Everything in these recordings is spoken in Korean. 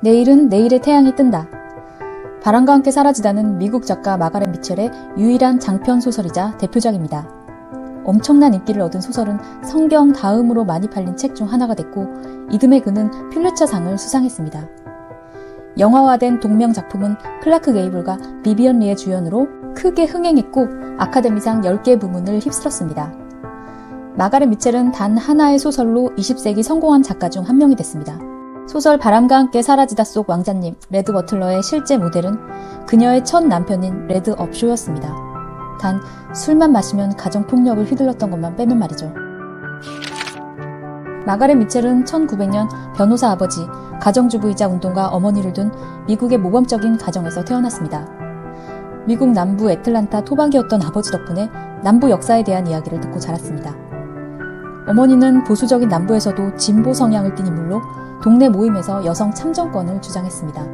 내일은 내일의 태양이 뜬다. 바람과 함께 사라지다는 미국 작가 마가렛 미첼의 유일한 장편 소설이자 대표작입니다. 엄청난 인기를 얻은 소설은 성경 다음으로 많이 팔린 책 중 하나가 됐고 이듬해 그는 퓰리처상을 수상했습니다. 영화화된 동명 작품은 클라크 게이블과 비비언 리의 주연으로 크게 흥행했고 아카데미상 10개 부문을 휩쓸었습니다. 마가렛 미첼은 단 하나의 소설로 20세기 성공한 작가 중 한 명이 됐습니다. 소설 바람과 함께 사라지다 속 왕자님 레드 버틀러의 실제 모델은 그녀의 첫 남편인 레드 업쇼였습니다. 단 술만 마시면 가정폭력을 휘둘렀던 것만 빼면 말이죠. 마가렛 미첼은 1900년 변호사 아버지, 가정주부이자 운동가 어머니를 둔 미국의 모범적인 가정에서 태어났습니다. 미국 남부 애틀란타 토박이었던 아버지 덕분에 남부 역사에 대한 이야기를 듣고 자랐습니다. 어머니는 보수적인 남부에서도 진보 성향을 띤 인물로 동네 모임에서 여성 참정권을 주장했습니다.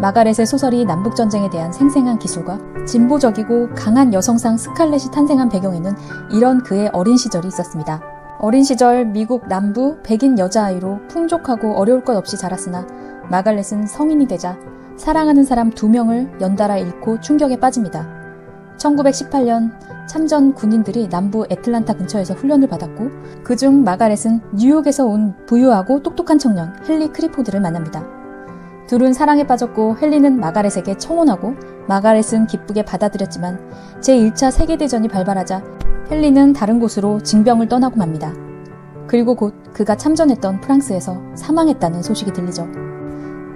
마가렛의 소설이 남북전쟁에 대한 생생한 기술과 진보적이고 강한 여성상 스칼렛이 탄생한 배경에는 이런 그의 어린 시절이 있었습니다. 어린 시절 미국 남부 백인 여자아이로 풍족하고 어려울 것 없이 자랐으나 마갈렛은 성인이 되자 사랑하는 사람 두 명을 연달아 잃고 충격에 빠집니다. 1918년 참전 군인들이 남부 애틀란타 근처에서 훈련을 받았고 그중 마가렛은 뉴욕에서 온 부유하고 똑똑한 청년 헨리 크리포드를 만납니다. 둘은 사랑에 빠졌고 헨리는 마가렛에게 청혼하고 마가렛은 기쁘게 받아들였지만 제1차 세계대전이 발발하자 헨리는 다른 곳으로 징병을 떠나고 맙니다. 그리고 곧 그가 참전했던 프랑스에서 사망했다는 소식이 들리죠.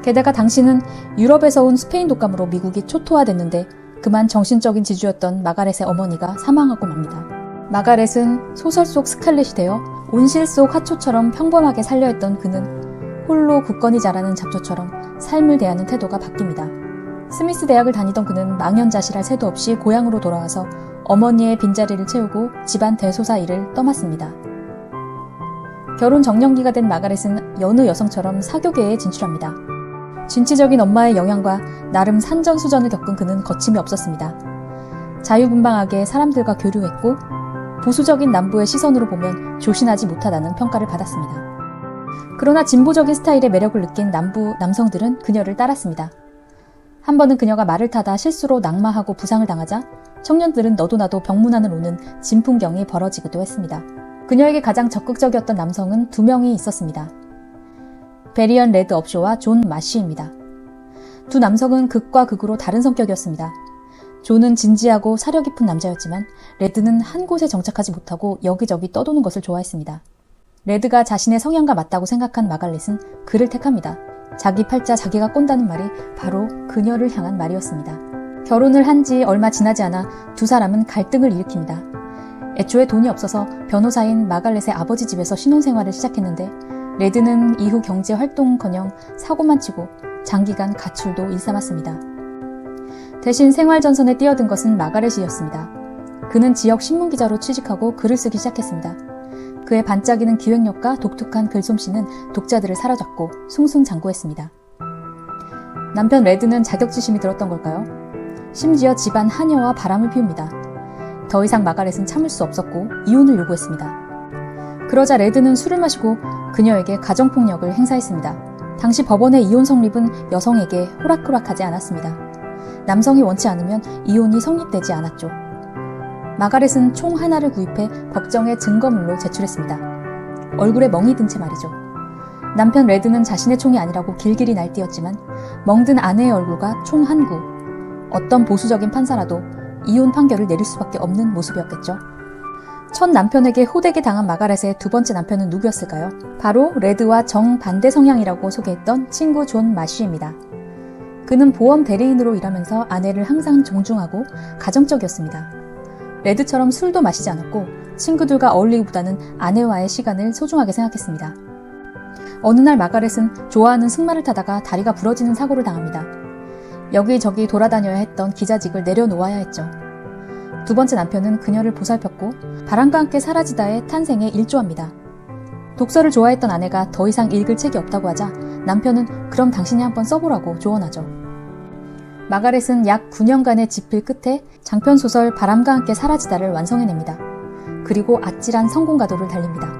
게다가 당시는 유럽에서 온 스페인 독감으로 미국이 초토화됐는데 그만 정신적인 지주였던 마가렛의 어머니가 사망하고 맙니다. 마가렛은 소설 속 스칼렛이 되어 온실 속 화초처럼 평범하게 살려했던 그는 홀로 굳건히 자라는 잡초처럼 삶을 대하는 태도가 바뀝니다. 스미스 대학을 다니던 그는 망연자실할 새도 없이 고향으로 돌아와서 어머니의 빈자리를 채우고 집안 대소사 일을 떠맡습니다. 결혼 정년기가 된 마가렛은 여느 여성처럼 사교계에 진출합니다. 진취적인 엄마의 영향과 나름 산전수전을 겪은 그는 거침이 없었습니다. 자유분방하게 사람들과 교류했고 보수적인 남부의 시선으로 보면 조신하지 못하다는 평가를 받았습니다. 그러나 진보적인 스타일의 매력을 느낀 남부 남성들은 그녀를 따랐습니다. 한 번은 그녀가 말을 타다 실수로 낙마하고 부상을 당하자 청년들은 너도 나도 병문안을 오는 진풍경이 벌어지기도 했습니다. 그녀에게 가장 적극적이었던 남성은 두 명이 있었습니다. 베리언 레드 업쇼와 존 마쉬입니다. 두 남성은 극과 극으로 다른 성격이었습니다. 존은 진지하고 사려 깊은 남자였지만 레드는 한 곳에 정착하지 못하고 여기저기 떠도는 것을 좋아했습니다. 레드가 자신의 성향과 맞다고 생각한 마갈렛은 그를 택합니다. 자기 팔자 자기가 꼰다는 말이 바로 그녀를 향한 말이었습니다. 결혼을 한 지 얼마 지나지 않아 두 사람은 갈등을 일으킵니다. 애초에 돈이 없어서 변호사인 마갈렛의 아버지 집에서 신혼생활을 시작했는데 레드는 이후 경제 활동커녕 사고만 치고 장기간 가출도 일삼았습니다. 대신 생활 전선에 뛰어든 것은 마가렛이었습니다. 그는 지역 신문 기자로 취직하고 글을 쓰기 시작했습니다. 그의 반짝이는 기획력과 독특한 글솜씨는 독자들을 사로잡고 숭숭장구했습니다. 남편 레드는 자격지심이 들었던 걸까요? 심지어 집안 하녀와 바람을 피웁니다. 더 이상 마가렛은 참을 수 없었고 이혼을 요구했습니다. 그러자 레드는 술을 마시고 그녀에게 가정폭력을 행사했습니다. 당시 법원의 이혼 성립은 여성에게 호락호락하지 않았습니다. 남성이 원치 않으면 이혼이 성립되지 않았죠. 마가렛은 총 하나를 구입해 법정에 증거물로 제출했습니다. 얼굴에 멍이 든 채 말이죠. 남편 레드는 자신의 총이 아니라고 길길이 날뛰었지만 멍든 아내의 얼굴과 총 한 구. 어떤 보수적인 판사라도 이혼 판결을 내릴 수밖에 없는 모습이었겠죠. 첫 남편에게 호되게 당한 마가렛의 두 번째 남편은 누구였을까요? 바로 레드와 정반대 성향이라고 소개했던 친구 존 마쉬입니다. 그는 보험 대리인으로 일하면서 아내를 항상 존중하고 가정적이었습니다. 레드처럼 술도 마시지 않았고 친구들과 어울리기보다는 아내와의 시간을 소중하게 생각했습니다. 어느 날 마가렛은 좋아하는 승마를 타다가 다리가 부러지는 사고를 당합니다. 여기저기 돌아다녀야 했던 기자직을 내려놓아야 했죠. 두 번째 남편은 그녀를 보살폈고 바람과 함께 사라지다의 탄생에 일조합니다. 독서를 좋아했던 아내가 더 이상 읽을 책이 없다고 하자 남편은 그럼 당신이 한번 써보라고 조언하죠. 마가렛은 약 9년간의 집필 끝에 장편 소설 바람과 함께 사라지다를 완성해냅니다. 그리고 아찔한 성공 가도를 달립니다.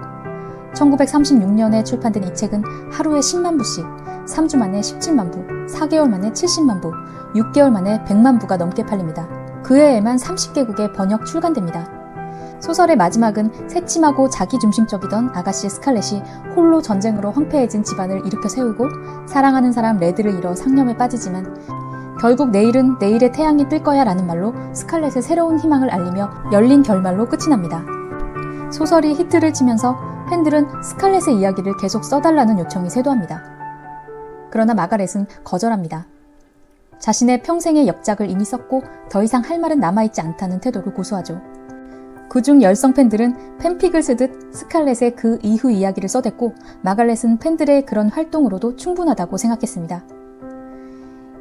1936년에 출판된 이 책은 하루에 10만 부씩 3주 만에 17만 부, 4개월 만에 70만 부, 6개월 만에 100만 부가 넘게 팔립니다. 그 해에만 30개국에 번역 출간됩니다. 소설의 마지막은 새침하고 자기중심적이던 아가씨 스칼렛이 홀로 전쟁으로 황폐해진 집안을 일으켜 세우고 사랑하는 사람 레드를 잃어 상념에 빠지지만 결국 내일은 내일의 태양이 뜰 거야 라는 말로 스칼렛의 새로운 희망을 알리며 열린 결말로 끝이 납니다. 소설이 히트를 치면서 팬들은 스칼렛의 이야기를 계속 써달라는 요청이 쇄도합니다. 그러나 마가렛은 거절합니다. 자신의 평생의 역작을 이미 썼고 더 이상 할 말은 남아있지 않다는 태도를 고수하죠. 그중 열성 팬들은 팬픽을 쓰듯 스칼렛의 그 이후 이야기를 써댔고 마갈렛은 팬들의 그런 활동으로도 충분하다고 생각했습니다.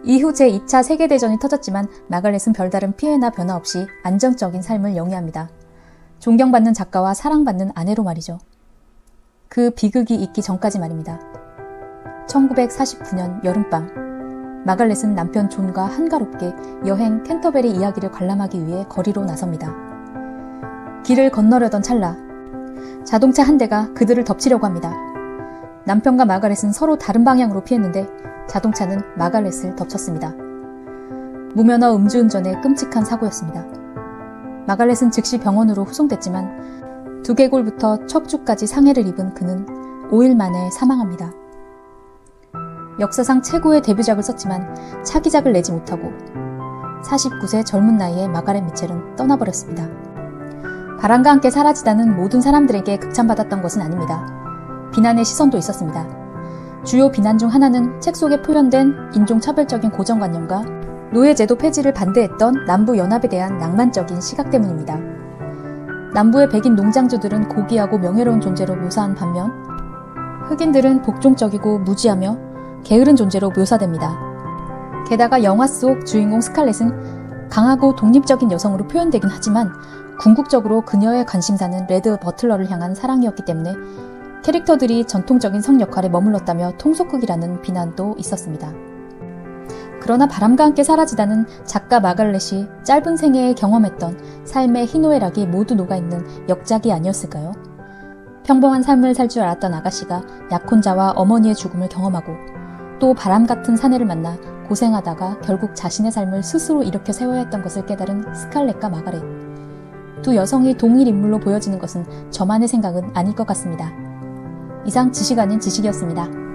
이후 제2차 세계대전이 터졌지만 마갈렛은 별다른 피해나 변화 없이 안정적인 삶을 영위합니다. 존경받는 작가와 사랑받는 아내로 말이죠. 그 비극이 있기 전까지 말입니다. 1949년 여름밤 마갈렛은 남편 존과 한가롭게 여행 캔터베리 이야기를 관람하기 위해 거리로 나섭니다. 길을 건너려던 찰나 자동차 한 대가 그들을 덮치려고 합니다. 남편과 마가렛은 서로 다른 방향으로 피했는데 자동차는 마가렛을 덮쳤습니다. 무면허 음주운전의 끔찍한 사고였습니다. 마갈렛은 즉시 병원으로 후송됐지만 두개골부터 척추까지 상해를 입은 그는 5일 만에 사망합니다. 역사상 최고의 데뷔작을 썼지만 차기작을 내지 못하고 49세 젊은 나이에 마가렛 미첼은 떠나버렸습니다. 바람과 함께 사라지다는 모든 사람들에게 극찬받았던 것은 아닙니다. 비난의 시선도 있었습니다. 주요 비난 중 하나는 책 속에 표현된 인종차별적인 고정관념과 노예제도 폐지를 반대했던 남부 연합에 대한 낭만적인 시각 때문입니다. 남부의 백인 농장주들은 고귀하고 명예로운 존재로 묘사한 반면 흑인들은 복종적이고 무지하며 게으른 존재로 묘사됩니다. 게다가 영화 속 주인공 스칼렛은 강하고 독립적인 여성으로 표현되긴 하지만 궁극적으로 그녀의 관심사는 레드 버틀러를 향한 사랑이었기 때문에 캐릭터들이 전통적인 성 역할에 머물렀다며 통속극이라는 비난도 있었습니다. 그러나 바람과 함께 사라지다는 작가 마갈렛이 짧은 생애에 경험했던 삶의 희노애락이 모두 녹아있는 역작이 아니었을까요? 평범한 삶을 살 줄 알았던 아가씨가 약혼자와 어머니의 죽음을 경험하고 또 바람 같은 사내를 만나 고생하다가 결국 자신의 삶을 스스로 일으켜 세워야 했던 것을 깨달은 스칼렛과 마가렛. 두 여성이 동일 인물로 보여지는 것은 저만의 생각은 아닐 것 같습니다. 이상 지식 아닌 지식이었습니다.